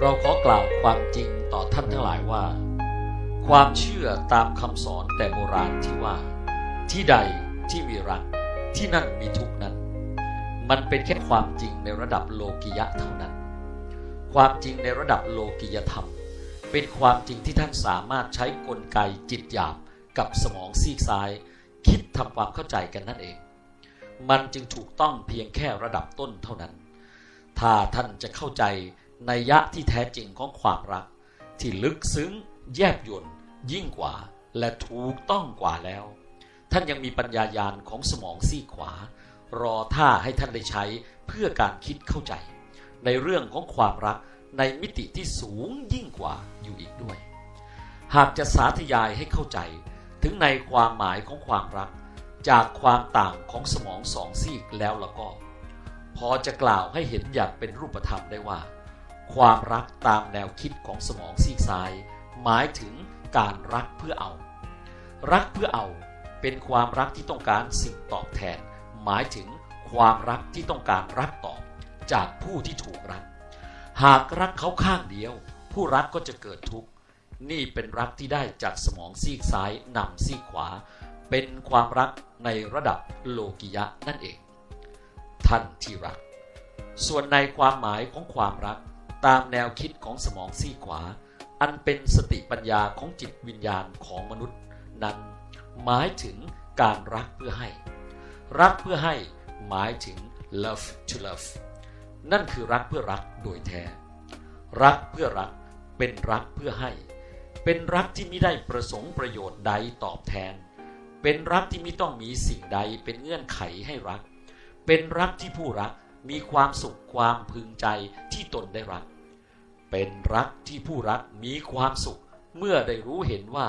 เราขอกล่าวความจริงต่อท่านทั้งหลายว่า ความเชื่อตามคำสอนแต่โบราณที่ว่า ที่ใดที่มีรักที่นั่นมีทุกนั้น มันเป็นแค่ความจริงในระดับโลกิยะเท่านั้น ความจริงในระดับโลกิยธรรม เป็นความจริงที่ท่านสามารถใช้กลไกจิตหยาบกับสมองซีกซ้าย คิดทำความเข้าใจกันนั่นเอง มันจึงถูกต้องเพียงแค่ระดับต้นเท่านั้น ถ้าท่านจะเข้าใจ นยะที่แท้จริงของความรัก ที่ลึกซึ้ง แยบยลยิ่งกว่า และถูกต้องกว่าแล้ว ท่านยังมีปัญญายาณของสมองซีขวา รอท่าให้ท่านได้ใช้เพื่อการคิดเข้าใจ ในเรื่องของความรักในมิติที่สูงยิ่งกว่าอยู่อีกด้วย หากจะสาธยายให้เข้าใจถึงในความหมายของความรัก จากความต่างของสมองสองซีกแล้วแล้วก็ พอจะกล่าวให้เห็นอย่างเป็นรูปธรรมได้ว่า ความรักตามแนวคิดของสมองซีกซ้าย หมายถึงการรักเพื่อเอา รักเพื่อเอาเป็นความรักที่ต้องการสิ่งตอบแทน หมายถึงความรักที่ต้องการรักตอบจากผู้ที่ถูกรัก หากรักเขาข้างเดียว ผู้รักก็จะเกิดทุกข์นี่เป็นรักที่ได้จากสมองซีกซ้ายนำซีกขวา เป็นความรักในระดับโลกิยะนั่นเอง ท่านที่รัก ส่วนในความหมายของความรัก ตามแนวคิดของสมองซีขวา อันเป็นสติปัญญาของจิตวิญญาณของมนุษย์นั้น หมายถึงการรักเพื่อให้ รักเพื่อให้หมายถึง love to love นั่นคือรักเพื่อรักโดยแท้ รักเพื่อรักเป็นรักเพื่อให้ เป็นรักที่ไม่ได้ประสงค์ประโยชน์ใดตอบแทน เป็นรักที่ไม่ต้องมีสิ่งใดเป็นเงื่อนไขให้รัก เป็นรักที่ผู้รักมีความสุขความพึงใจที่ตนได้รัก เป็นรักที่ผู้รักมีความสุข เมื่อได้รู้เห็นว่า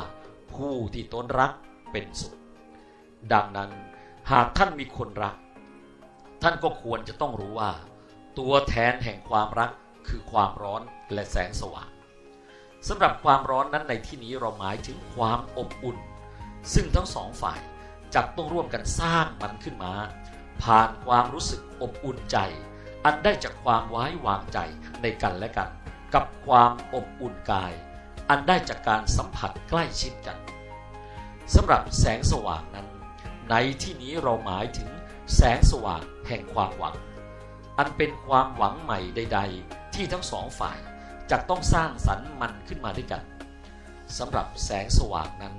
ผู้ที่ตนรักเป็นสุข ดังนั้นหากท่านมีคนรัก ท่านก็ควรจะต้องรู้ว่า ตัวแทนแห่งความรักคือความร้อนและแสงสว่างสำหรับความร้อนนั้นในที่นี้เราหมายถึงความอบอุ่น ซึ่งทั้งสองฝ่ายจะต้องร่วมกันสร้างมันขึ้นมา ผ่านความรู้สึกอบอุ่นใจ อันได้จากความไว้วางใจในกันและกัน กับความอบอุ่นกาย อันได้จากการสัมผัสใกล้ชิดกันสำหรับแสงสว่างนั้น ในที่นี้เราหมายถึงแสงสว่างแห่งความหวัง อันเป็นความหวังใหม่ใด ๆ ที่ทั้งสองฝ่ายจะต้องสร้างสรรค์มันขึ้นมาด้วยกันสำหรับแสงสว่างนั้น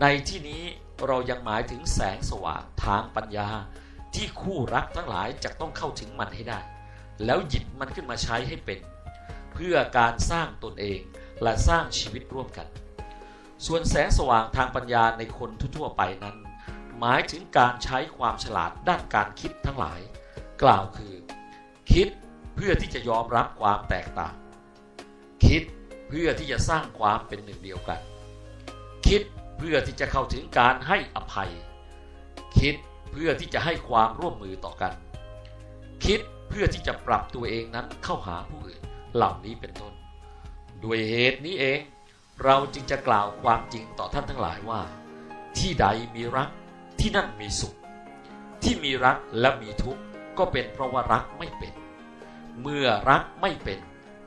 ในที่นี้เรายังหมายถึงแสงสว่างทางปัญญา ที่คู่รักทั้งหลายจะต้องเข้าถึงมันให้ได้ แล้วหยิบมันขึ้นมาใช้ให้เป็น เพื่อการสร้างตนเองและสร้างชีวิตร่วมกัน ส่วนแสงสว่างทางปัญญาในคนทั่วไปนั้น หมายถึงการใช้ความฉลาดด้านการคิดทั้งหลาย กล่าวคือ คิดเพื่อที่จะยอมรับความแตกต่าง คิดเพื่อที่จะสร้างความเป็นหนึ่งเดียวกัน คิดเพื่อที่จะเข้าถึงการให้อภัย คิดเพื่อที่จะให้ความร่วมมือต่อกัน คิดเพื่อที่จะปรับตัวเองนั้นเข้าหาผู้อื่น เหล่านี้เป็นต้น ด้วยเหตุนี้เอง เราจึงจะกล่าวความจริงต่อท่านทั้งหลายว่า ที่ใดมีรักที่นั่นมีสุข ที่มีรักและมีทุกข์ก็เป็นเพราะว่ารักไม่เป็น เมื่อรักไม่เป็น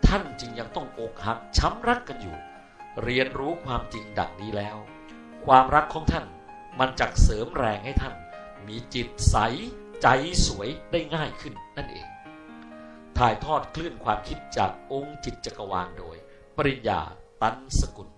ท่านจึงยังต้องอกหักช้ำรักกันอยู่ เรียนรู้ความจริงดังนี้แล้ว ความรักของท่านมันจักเสริมแรงให้ท่าน มีจิตใสใจสวยได้ง่ายขึ้นนั่นเอง ถ่ายทอดคลื่นความคิดจากองค์จิตจักรวาลโดย ปริญญาตันสกุล